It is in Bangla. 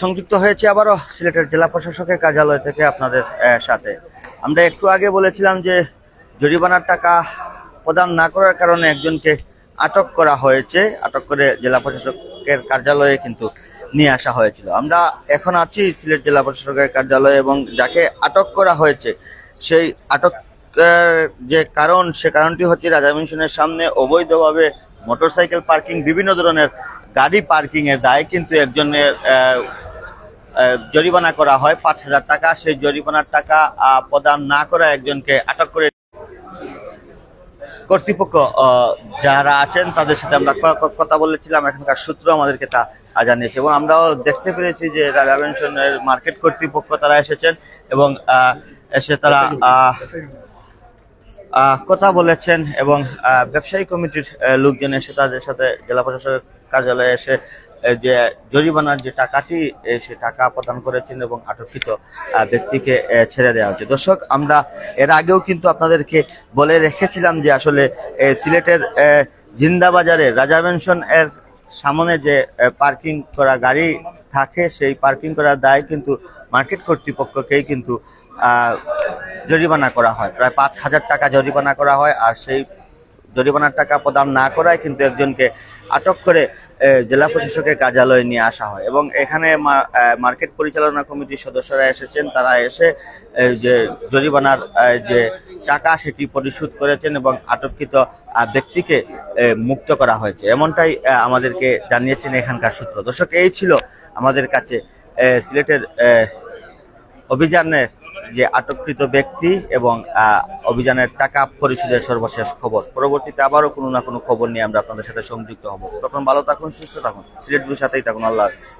সংযুক্ত হয়েছে আবারও সিলেটের জেলা প্রশাসকের কার্যালয় থেকে আপনাদের সাথে। আমরা একটু আগে বলেছিলাম যে জরিমানার টাকা প্রদান না করার কারণে একজনকে আটক করা হয়েছে। আটক করে জেলা প্রশাসকের কার্যালয়ে কিন্তু নিয়ে আসা হয়েছিল। আমরা এখন আছি সিলেট জেলা প্রশাসকের কার্যালয়ে এবং যাকে আটক করা হয়েছে, সেই আটক যে কারণ, সে কারণটি হচ্ছে রাজা মিশনের সামনে অবৈধভাবে মোটরসাইকেল পার্কিং, বিভিন্ন ধরনের গাড়ি পার্কিংয়ের দায় কিন্তু একজনের জরিমানা করা হয় পাঁচ হাজার টাকা। সেই জরিমানার টাকা প্রদান না করা একজনকে আটক করে কর্তৃপক্ষ যারা আছেন তাদের সাথে আমরা কথা বলেছিলাম। এখানকার সূত্র আমাদেরকে তা জানিয়েছে এবং আমরাও দেখতে পেরেছি যে রাজা মেনশনের মার্কেট কর্তৃপক্ষ তারা এসেছেন এবং এসে তারা কথা বলেছেন এবং ব্যবসায়ী কমিটির লোকজন এসে তাদের সাথে জেলা প্রশাসকের কার্যালয়ে এসে যে জরিমানার যে টাকাটি সে টাকা প্রদান করেছেন এবং আটককৃত ব্যক্তিকে ছেড়ে দেওয়া হচ্ছে। দর্শক, আমরা এর আগেও কিন্তু আপনাদেরকে বলে রেখেছিলাম যে আসলে সিলেটের জিন্দাবাজারে রাজা মেনশন এর সামনে যে পার্কিং করা গাড়ি থাকে, সেই পার্কিং করার দায় কিন্তু মার্কেট কর্তৃপক্ষকেই কিন্তু জরিমানা করা হয়। প্রায় পাঁচ হাজার টাকা জরিমানা করা হয়, আর সেই জরিমানার টাকা প্রদান না করায় কিন্তু একজনকে আটক করে জেলা প্রশাসকের কার্যালয়ে নিয়ে আসা হয়। এবং এখানে মার্কেট পরিচালনা কমিটির সদস্যরা এসেছেন। তারা এসে যে জরিমানার যে টাকা সেটি পরিশোধ করেছেন এবং আটককৃত ব্যক্তিকে মুক্ত করা হয়েছে। এমনটাই আমাদেরকে জানিয়েছেন এখানকার সূত্র। দর্শক, এই ছিল আমাদের কাছে সিলেটের অভিযানের যে আটককৃত ব্যক্তি এবং অভিযানের টাকা পরিশোধের সর্বশেষ খবর। পরবর্তীতে আবারও কোনো না কোনো খবর নিয়ে আমরা আপনাদের সাথে সংযুক্ত হব। তখন ভালো থাকুন, সুস্থ থাকুন। সিলেটগুলোর সাথেই থাকুন। আল্লাহ হাফিজ।